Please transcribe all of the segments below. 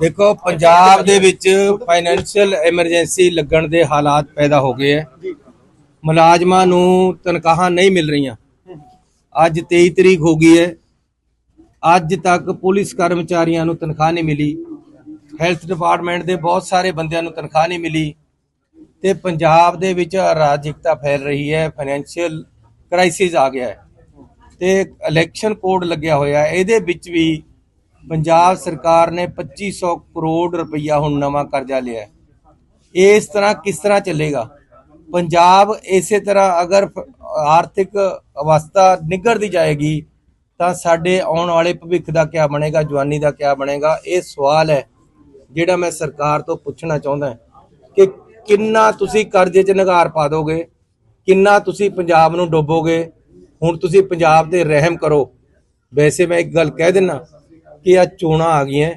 ਦੇਖੋ, ਪੰਜਾਬ ਦੇ ਵਿੱਚ ਫਾਈਨੈਂਸ਼ੀਅਲ ਐਮਰਜੈਂਸੀ ਲੱਗਣ ਦੇ ਹਾਲਾਤ ਪੈਦਾ ਹੋ ਗਏ ਹੈ। ਮੁਲਾਜ਼ਮਾਂ ਨੂੰ ਤਨਖਾਹਾਂ ਨਹੀਂ ਮਿਲ ਰਹੀਆਂ। ਅੱਜ 23 ਤਰੀਕ ਹੋ ਗਈ ਹੈ। ਅੱਜ ਤੱਕ ਪੁਲਿਸ ਕਰਮਚਾਰੀਆਂ ਨੂੰ ਤਨਖਾਹ ਨਹੀਂ ਮਿਲੀ। ਹੈਲਥ ਡਿਪਾਰਟਮੈਂਟ ਦੇ ਬਹੁਤ ਸਾਰੇ ਬੰਦਿਆਂ ਨੂੰ ਤਨਖਾਹ ਨਹੀਂ ਮਿਲੀ। ਤੇ ਪੰਜਾਬ ਦੇ ਵਿੱਚ ਅਰਾਜਕਤਾ ਫੈਲ ਰਹੀ ਹੈ। ਫਾਈਨੈਂਸ਼ੀਅਲ ਕ੍ਰਾਈਸਿਸ ਆ ਗਿਆ ਹੈ। ਤੇ ਇਲੈਕਸ਼ਨ ਕੋਡ ਲੱਗਿਆ ਹੋਇਆ ਇਹਦੇ ਵਿੱਚ ਵੀ ਪੰਜਾਬ ਸਰਕਾਰ ਨੇ 2500 ਕਰੋੜ ਰੁਪਈਆ ਹੁਣ ਨਵਾਂ ਕਰਜ਼ਾ ਲਿਆ ਇਸ ਤਰ੍ਹਾਂ ਕਿਸ ਤਰ੍ਹਾਂ ਚੱਲੇਗਾ? ਪੰਜਾਬ ਇਸੇ ਤਰ੍ਹਾਂ ਅਗਰ ਆਰਥਿਕ ਅਵਸਥਾ ਨਿਗਰਦੀ ਜਾਏਗੀ, ਤਾਂ ਸਾਡੇ ਆਉਣ ਵਾਲੇ ਭਵਿੱਖ ਦਾ ਕੀ ਬਣੇਗਾ, ਜਵਾਨੀ ਦਾ ਕੀ ਬਣੇਗਾ? ਇਹ ਸਵਾਲ ਹੈ ਜਿਹੜਾ ਮੈਂ ਸਰਕਾਰ ਤੋਂ ਪੁੱਛਣਾ ਚਾਹੁੰਦਾ ਕਿ ਕਿੰਨਾ ਤੁਸੀਂ ਕਰਜ਼ੇ 'ਚ ਨਿਗਾਰ ਪਾ ਦੋਗੇ? ਕਿੰਨਾ ਤੁਸੀਂ ਪੰਜਾਬ ਨੂੰ ਡੋਬੋਗੇ? ਹੁਣ ਤੁਸੀਂ ਪੰਜਾਬ ਤੇ ਰਹਿਮ ਕਰੋ। ਵੈਸੇ ਮੈਂ ਇੱਕ ਗੱਲ ਕਹਿ ਦਿੰਨਾ ਕਿ ਆ ਚੋਣਾਂ ਆ ਗਈਆਂ।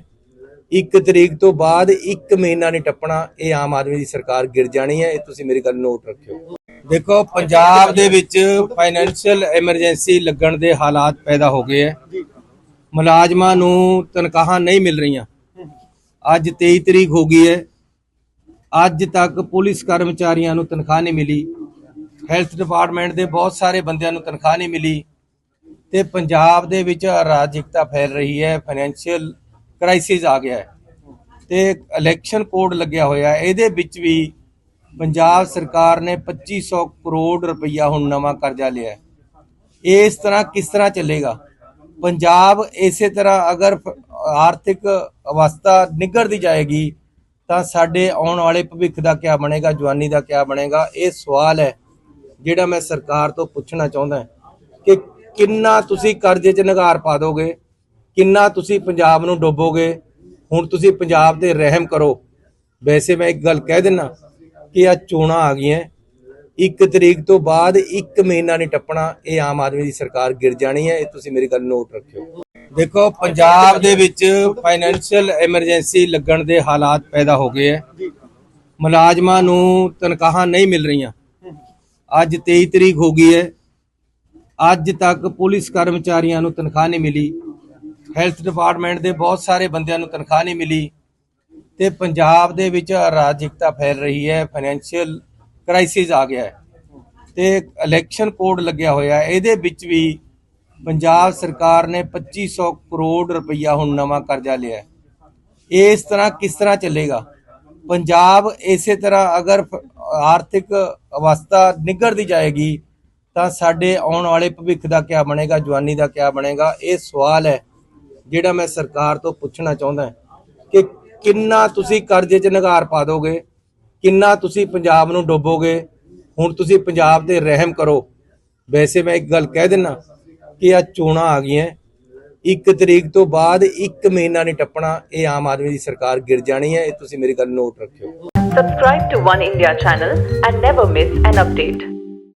ਇੱਕ ਤਰੀਕ ਤੋਂ ਬਾਅਦ ਇੱਕ ਮਹੀਨਾ ਨਹੀਂ ਟੱਪਣਾ, ਇਹ ਆਮ ਆਦਮੀ ਦੀ ਸਰਕਾਰ ਗਿਰ ਜਾਣੀ ਹੈ। ਇਹ ਤੁਸੀਂ ਮੇਰੀ ਗੱਲ ਨੋਟ ਰੱਖਿਓ। ਦੇਖੋ, ਪੰਜਾਬ ਦੇ ਵਿੱਚ ਫਾਈਨੈਂਸ਼ੀਅਲ ਐਮਰਜੈਂਸੀ ਲੱਗਣ ਦੇ ਹਾਲਾਤ ਪੈਦਾ ਹੋ ਗਏ ਹੈ। ਮੁਲਾਜ਼ਮਾਂ ਨੂੰ ਤਨਖਾਹਾਂ ਨਹੀਂ ਮਿਲ ਰਹੀਆਂ। ਅੱਜ 23 ਤਰੀਕ ਹੋ ਗਈ ਹੈ। ਅੱਜ ਤੱਕ ਪੁਲਿਸ ਕਰਮਚਾਰੀਆਂ ਨੂੰ ਤਨਖਾਹ ਨਹੀਂ ਮਿਲੀ। ਹੈਲਥ ਡਿਪਾਰਟਮੈਂਟ ਦੇ ਬਹੁਤ ਸਾਰੇ ਬੰਦਿਆਂ ਨੂੰ ਤਨਖਾਹ ਨਹੀਂ ਮਿਲੀ। ਤੇ ਪੰਜਾਬ ਦੇ ਵਿੱਚ ਅਰਾਜਕਤਾ ਫੈਲ ਰਹੀ ਹੈ ਫਾਈਨੈਂਸ਼ੀਅਲ ਕ੍ਰਾਈਸਿਸ ਆ ਗਿਆ ਹੈ। ਤੇ ਇਲੈਕਸ਼ਨ ਕੋਡ ਲੱਗਿਆ ਹੋਇਆ ਹੈ। ਇਹਦੇ ਵਿੱਚ ਵੀ ਪੰਜਾਬ ਸਰਕਾਰ ਨੇ 2500 ਕਰੋੜ ਰੁਪਈਆ ਹੁਣ ਨਵਾਂ ਕਰਜ਼ਾ ਲਿਆ ਹੈ। ਇਸ ਤਰ੍ਹਾਂ ਕਿਸ ਤਰ੍ਹਾਂ ਚੱਲੇਗਾ? ਪੰਜਾਬ ਇਸੇ ਤਰ੍ਹਾਂ ਅਗਰ ਫ- ਆਰਥਿਕ ਅਵਸਥਾ ਨਿਗਰਦੀ ਜਾਏਗੀ, ਤਾਂ ਸਾਡੇ ਆਉਣ ਵਾਲੇ ਭਵਿੱਖ ਦਾ ਕੀ ਬਣੇਗਾ, ਜਵਾਨੀ ਦਾ ਕੀ ਬਣੇਗਾ? ਇਹ ਸਵਾਲ ਹੈ ਜਿਹੜਾ ਮੈਂ ਸਰਕਾਰ ਤੋਂ ਪੁੱਛਣਾ ਚਾਹੁੰਦਾ ਕਿ ਕਿੰਨਾ ਤੁਸੀਂ ਕਰਜ਼ੇ 'ਚ ਨਿਗਾਰ ਪਾ ਦੋਗੇ? ਕਿੰਨਾ ਤੁਸੀਂ ਪੰਜਾਬ ਨੂੰ ਡੋਬੋਗੇ? ਹੁਣ ਤੁਸੀਂ ਪੰਜਾਬ ਤੇ ਰਹਿਮ ਕਰੋ। ਵੈਸੇ ਮੈਂ ਇੱਕ ਗੱਲ ਕਹਿ ਦਿੰਨਾ ਕਿ ਆ ਚੋਣਾਂ ਆ ਗਈਆਂ। ਇੱਕ ਤਰੀਕ ਤੋਂ ਬਾਅਦ ਇੱਕ ਮਹੀਨਾ ਨਹੀਂ ਟੱਪਣਾ, ਇਹ ਆਮ ਆਦਮੀ ਦੀ ਸਰਕਾਰ ਗਿਰ ਜਾਣੀ ਹੈ। ਇਹ ਤੁਸੀਂ ਮੇਰੀ ਗੱਲ ਨੋਟ ਰੱਖਿਓ। ਦੇਖੋ, ਪੰਜਾਬ ਦੇ ਵਿੱਚ ਫਾਈਨੈਂਸ਼ੀਅਲ ਐਮਰਜੈਂਸੀ ਲੱਗਣ ਦੇ ਹਾਲਾਤ ਪੈਦਾ ਹੋ ਗਏ ਹੈ। ਮੁਲਾਜ਼ਮਾਂ ਨੂੰ ਤਨਖਾਹਾਂ ਨਹੀਂ ਮਿਲ ਰਹੀਆਂ। ਅੱਜ 23 ਤਰੀਕ ਹੋ ਗਈ ਹੈ। ਅੱਜ ਤੱਕ ਪੁਲਿਸ ਕਰਮਚਾਰੀਆਂ ਨੂੰ ਤਨਖਾਹ ਨਹੀਂ ਮਿਲੀ। ਹੈਲਥ ਡਿਪਾਰਟਮੈਂਟ ਦੇ ਬਹੁਤ ਸਾਰੇ ਬੰਦਿਆਂ ਨੂੰ ਤਨਖਾਹ ਨਹੀਂ ਮਿਲੀ ਤੇ ਪੰਜਾਬ ਦੇ ਵਿੱਚ ਅਰਾਜਕਤਾ ਫੈਲ ਰਹੀ ਹੈ ਫਾਈਨੈਂਸ਼ੀਅਲ ਕ੍ਰਾਈਸਿਸ ਆ ਗਿਆ ਹੈ। ਤੇ ਇਲੈਕਸ਼ਨ ਕੋਡ ਲੱਗਿਆ ਹੋਇਆ ਹੈ। ਇਹਦੇ ਵਿੱਚ ਵੀ ਪੰਜਾਬ ਸਰਕਾਰ ਨੇ 2500 ਕਰੋੜ ਰੁਪਈਆ ਹੁਣ ਨਵਾਂ ਕਰਜ਼ਾ ਲਿਆ ਹੈ। ਇਸ ਤਰ੍ਹਾਂ ਕਿਸ ਤਰ੍ਹਾਂ ਚੱਲੇਗਾ? ਪੰਜਾਬ ਇਸੇ ਤਰ੍ਹਾਂ ਅਗਰ ਫ- ਆਰਥਿਕ ਅਵਸਥਾ ਨਿਗਰਦੀ ਜਾਏਗੀ ਤਾਂ ਸਾਡੇ ਆਉਣ ਵਾਲੇ ਭਵਿੱਖ ਦਾ ਕੀ ਬਣੇਗਾ, ਜਵਾਨੀ ਦਾ ਕੀ ਬਣੇਗਾ, ਇਹ ਸਵਾਲ ਹੈ ਜਿਹੜਾ ਮੈਂ ਸਰਕਾਰ ਤੋਂ ਪੁੱਛਣਾ ਚਾਹੁੰਦਾ ਕਿ ਕਿੰਨਾ ਤੁਸੀਂ ਕਰਜ਼ੇ 'ਚ ਨਿਗਾਰ ਪਾ ਦੋਗੇ, ਕਿੰਨਾ ਤੁਸੀਂ ਪੰਜਾਬ ਨੂੰ ਡੋਬੋਗੇ, ਹੁਣ ਤੁਸੀਂ ਪੰਜਾਬ ਤੇ ਰਹਿਮ ਕਰੋ ਵੈਸੇ ਮੈਂ ਇੱਕ ਗੱਲ ਕਹਿ ਦਿੰਨਾ ਕਿ ਆ ਚੋਣਾਂ ਆ ਗਈਆਂ, ਇੱਕ ਤਰੀਕ ਤੋਂ ਬਾਅਦ ਇੱਕ ਮਹੀਨਾ ਨਹੀਂ ਟੱਪਣਾ, ਇਹ ਆਮ ਆਦਮੀ ਦੀ ਸਰਕਾਰ ਗਿਰ ਜਾਣੀ ਹੈ, ਇਹ ਤੁਸੀਂ ਮੇਰੀ ਗੱਲ ਨੋਟ ਰੱਖਿਓ Subscribe to One India channel and never miss an update.